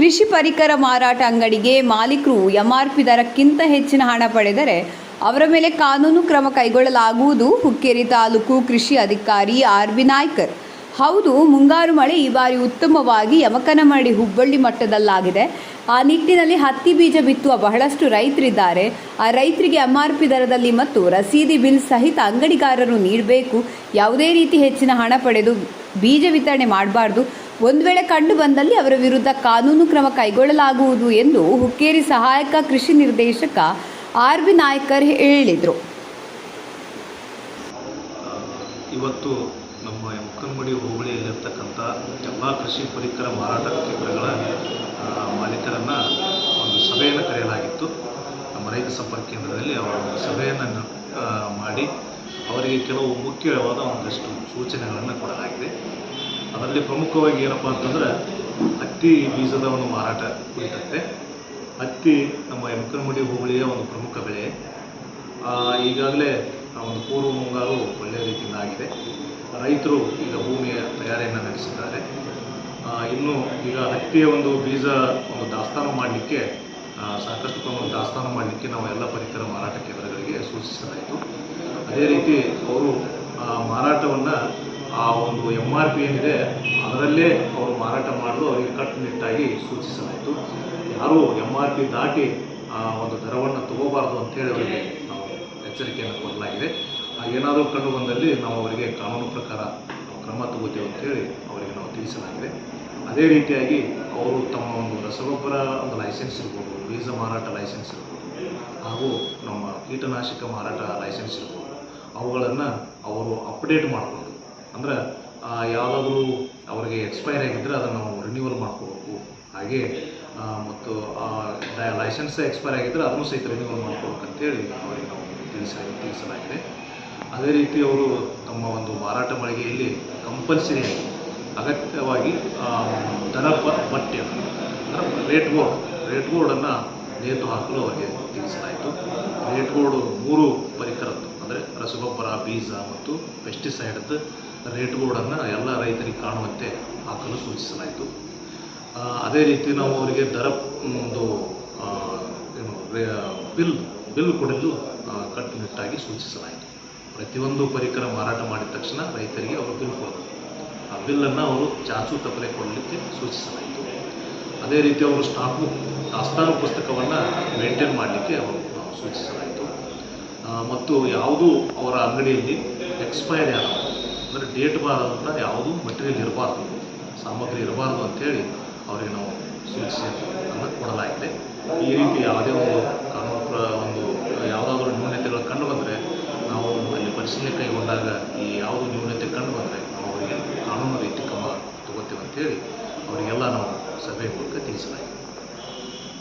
ಕೃಷಿ ಪರಿಕರ ಮಾರಾಟ ಅಂಗಡಿಗೆ ಮಾಲೀಕರು ಎಂಆರ್ಪಿ ದರಕ್ಕಿಂತ ಹೆಚ್ಚಿನ ಹಣ ಪಡೆದರೆ ಅವರ ಮೇಲೆ ಕಾನೂನು ಕ್ರಮ ಕೈಗೊಳ್ಳಲಾಗುವುದು. ಹುಕ್ಕೇರಿ ತಾಲೂಕು ಕೃಷಿ ಅಧಿಕಾರಿ ಆರ್ ಬಿ ನಾಯ್ಕರ್. ಹೌದು, ಮುಂಗಾರು ಮಳೆ ಈ ಬಾರಿ ಉತ್ತಮವಾಗಿ ಯಮಕನಮರಡಿ ಹುಬ್ಬಳ್ಳಿ ಮಟ್ಟದಲ್ಲಾಗಿದೆ. ಆ ನಿಟ್ಟಿನಲ್ಲಿ ಹತ್ತಿ ಬೀಜ ಬಿತ್ತುವ ಬಹಳಷ್ಟು ರೈತರಿದ್ದಾರೆ. ಆ ರೈತರಿಗೆ ಎಂಆರ್ಪಿ ದರದಲ್ಲಿ ಮತ್ತು ರಸೀದಿ ಬಿಲ್ ಸಹಿತ ಅಂಗಡಿಗಾರರು ನೀಡಬೇಕು. ಯಾವುದೇ ರೀತಿ ಹೆಚ್ಚಿನ ಹಣ ಪಡೆದು ಬೀಜ ವಿತರಣೆ ಮಾಡಬಾರ್ದು. ಒಂದು ವೇಳೆ ಕಂಡು ಬಂದಲ್ಲಿ ಅವರ ವಿರುದ್ಧ ಕಾನೂನು ಕ್ರಮ ಕೈಗೊಳ್ಳಲಾಗುವುದು ಎಂದು ಹುಕ್ಕೇರಿ ಸಹಾಯಕ ಕೃಷಿ ನಿರ್ದೇಶಕ ಆರ್ ಬಿ ನಾಯ್ಕರ್ ಹೇಳಿದರು. ಇವತ್ತು ನಮ್ಮ ಮುಕ್ಕನಮಡಿ ಹೋಬಳಿಯಲ್ಲಿರ್ತಕ್ಕಂಥ ಎಲ್ಲ ಕೃಷಿ ಪರಿಕರ ಮಾರಾಟ ಕೇಂದ್ರಗಳ ಮಾಲೀಕರನ್ನು ಒಂದು ಸಭೆಯನ್ನು ಕರೆಯಲಾಗಿತ್ತು. ನಮ್ಮ ರೈತ ಸಂಪರ್ಕ ಕೇಂದ್ರದಲ್ಲಿ ಅವರ ಒಂದು ಸಭೆಯನ್ನು ಮಾಡಿ ಅವರಿಗೆ ಕೆಲವು ಮುಖ್ಯವಾದ ಒಂದಷ್ಟು ಸೂಚನೆಗಳನ್ನು ಕೊಡಲಾಗಿದೆ. ಅದರಲ್ಲಿ ಪ್ರಮುಖವಾಗಿ ಏನಪ್ಪ ಅಂತಂದ್ರೆ ಹತ್ತಿ ಬೀಜದ ಒಂದು ಮಾರಾಟ ಕುರಿತಂತೆ. ಹತ್ತಿ ನಮ್ಮ ಯಮಕನಮಡಿ ಹೋಬಳಿಯ ಒಂದು ಪ್ರಮುಖ ಬೆಳೆ. ಈಗಾಗಲೇ ಒಂದು ಪೂರ್ವ ಮುಂಗಾರು ಒಳ್ಳೆಯ ರೀತಿಯಿಂದ ಆಗಿದೆ. ರೈತರು ಈಗ ಭೂಮಿಯ ತಯಾರಿಯನ್ನು ನಡೆಸಿದ್ದಾರೆ. ಇನ್ನು ಈಗ ಹತ್ತಿಯ ಒಂದು ಬೀಜ ಒಂದು ದಾಸ್ತಾನು ಮಾಡಲಿಕ್ಕೆ ಸಾಕಷ್ಟು ಪ್ರಮಾಣ ದಾಸ್ತಾನು ಮಾಡಲಿಕ್ಕೆ ನಾವು ಎಲ್ಲ ಪರಿಕರ ಮಾರಾಟ ಕೇಂದ್ರಗಳಿಗೆ ಸೂಚಿಸಲಾಯಿತು. ಅದೇ ರೀತಿ ಅವರು ಮಾರಾಟವನ್ನು ಆ ಒಂದು ಎಂ ಆರ್ ಪಿ ಏನಿದೆ, ಅದರಲ್ಲೇ ಅವರು ಮಾರಾಟ ಮಾಡಲು ಅವರಿಗೆ ಕಟ್ಟುನಿಟ್ಟಾಗಿ ಸೂಚಿಸಲಾಯಿತು. ಯಾರೂ ಎಂ ಆರ್ ಪಿ ದಾಟಿ ಆ ಒಂದು ದರವನ್ನು ತಗೋಬಾರ್ದು ಅಂತೇಳಿ ಅವರಿಗೆ ನಾವು ಎಚ್ಚರಿಕೆಯನ್ನು ಕೊಡಲಾಗಿದೆ. ಏನಾದರೂ ಕಂಡು ಬಂದಲ್ಲಿ ನಾವು ಅವರಿಗೆ ಕಾನೂನು ಪ್ರಕಾರ ಕ್ರಮ ತಗೋತೇವೆ ಅಂತೇಳಿ ಅವರಿಗೆ ನಾವು ತಿಳಿಸಲಾಗಿದೆ. ಅದೇ ರೀತಿಯಾಗಿ ಅವರು ತಮ್ಮ ಒಂದು ರಸಗೊಬ್ಬರ, ಒಂದು ಲೈಸೆನ್ಸ್ ಇರ್ಬೋದು, ಬೀಜ ಮಾರಾಟ ಲೈಸೆನ್ಸ್ ಇರ್ಬೋದು, ಹಾಗೂ ನಮ್ಮ ಕೀಟನಾಶಕ ಮಾರಾಟ ಲೈಸೆನ್ಸ್ ಇರ್ಬೋದು, ಅವುಗಳನ್ನು ಅವರು ಅಪ್ಡೇಟ್ ಮಾಡ್ಬೋದು ಅಂದರೆ ಯಾವುದಾದ್ರೂ ಅವರಿಗೆ ಎಕ್ಸ್ಪೈರ್ ಆಗಿದ್ದರೆ ಅದನ್ನು ನಾವು ರಿನ್ಯೂವಲ್ ಮಾಡ್ಕೋಬೇಕು. ಹಾಗೆ ಆ, ಮತ್ತು ಲೈಸೆನ್ಸ್ ಎಕ್ಸ್ಪೈರ್ ಆಗಿದ್ದರೆ ಅದನ್ನು ಸಹಿತ ರಿನ್ಯೂವಲ್ ಮಾಡ್ಕೋಬೇಕು ಅಂತೇಳಿ ಅವರಿಗೆ ನಾವು ತಿಳಿಸ ತಿಳಿಸಲಾಗಿದೆ. ಅದೇ ರೀತಿ ಅವರು ತಮ್ಮ ಒಂದು ಮಾರಾಟ ಮಳಿಗೆಯಲ್ಲಿ ಕಂಪಲ್ಸರಿ ಅಗತ್ಯವಾಗಿ ಆ, ದರ ಪಠ್ಯ ಅಂದರೆ ರೇಟ್ ಬೋರ್ಡ್ ರೇಟ್ ಬೋರ್ಡನ್ನು ನೇತು ಹಾಕಲು ಅವರಿಗೆ ತಿಳಿಸಲಾಯಿತು. ರೇಟ್ ಬೋರ್ಡು ಮೂರು ಪರಿಕರದ್ದು ಅಂದರೆ ರಸಗೊಬ್ಬರ ಬೀಜ ಮತ್ತು ಪೆಸ್ಟಿಸೈಡ್ದು ರೇಟ್ ಬೋರ್ಡನ್ನು ಎಲ್ಲ ರೈತರಿಗೆ ಕಾಣುವಂತೆ ಹಾಕಲು ಸೂಚಿಸಲಾಯಿತು. ಅದೇ ರೀತಿ ನಾವು ಅವರಿಗೆ ದರ ಒಂದು ಏನು ಬಿಲ್ ಬಿಲ್ ಕೊಡಲು ಕಟ್ಟುನಿಟ್ಟಾಗಿ ಸೂಚಿಸಲಾಯಿತು. ಪ್ರತಿಯೊಂದು ಪರಿಕರ ಮಾರಾಟ ಮಾಡಿದ ತಕ್ಷಣ ರೈತರಿಗೆ ಅವರು ಬಿಲ್ ಕೊಡಬೇಕು. ಆ ಬಿಲ್ಲನ್ನು ಅವರು ಚಾಚು ತಪ್ಪಲೆ ಕೊಡಲಿಕ್ಕೆ ಸೂಚಿಸಲಾಯಿತು. ಅದೇ ರೀತಿ ಅವರು ಸ್ಟಾಕ್ ಬುಕ್ ದಾಸ್ತಾನು ಪುಸ್ತಕವನ್ನು ಮೇಂಟೈನ್ ಮಾಡಲಿಕ್ಕೆ ಅವರು ಸೂಚಿಸಲಾಯಿತು. ಮತ್ತು ಯಾವುದು ಅವರ ಅಂಗಡಿಯಲ್ಲಿ ಎಕ್ಸ್ಪೈರ್ ಆದ ಅಂದರೆ ಡೇಟ್ ಬಾರ್ ಅಂತ ಯಾವುದೂ ಮಟೀರಿಯಲ್ ಇರಬಾರ್ದು. ಸಾಮಗ್ರಿ ಇರಬಾರ್ದು ಅಂಥೇಳಿ ಅವರಿಗೆ ನಾವು ಸೂಚನೆಯನ್ನು ಕೊಡಲಾಗಿದೆ. ಈ ರೀತಿ ಯಾವುದೇ ಒಂದು ಕಾನೂನು ಪ್ರ- ಒಂದು, ಯಾವುದಾದ್ರೂ ನ್ಯೂನತೆಗಳು ಕಂಡು ಬಂದರೆ ನಾವು ಅಲ್ಲಿ ಪರಿಶೀಲನೆ ಕೈಗೊಂಡಾಗ ಈ ಯಾವುದು ನ್ಯೂನತೆ ಕಂಡು ಬಂದರೆ ನಾವು ಅವರಿಗೆ ಕಾನೂನು ರೀತಿ ಕ್ರಮ ತಗೋತೇವೆ ಅಂತೇಳಿ ಅವರಿಗೆಲ್ಲ ನಾವು ಸಭೆ ಮೂಲಕ ತಿಳಿಸಲಾಗಿದೆ.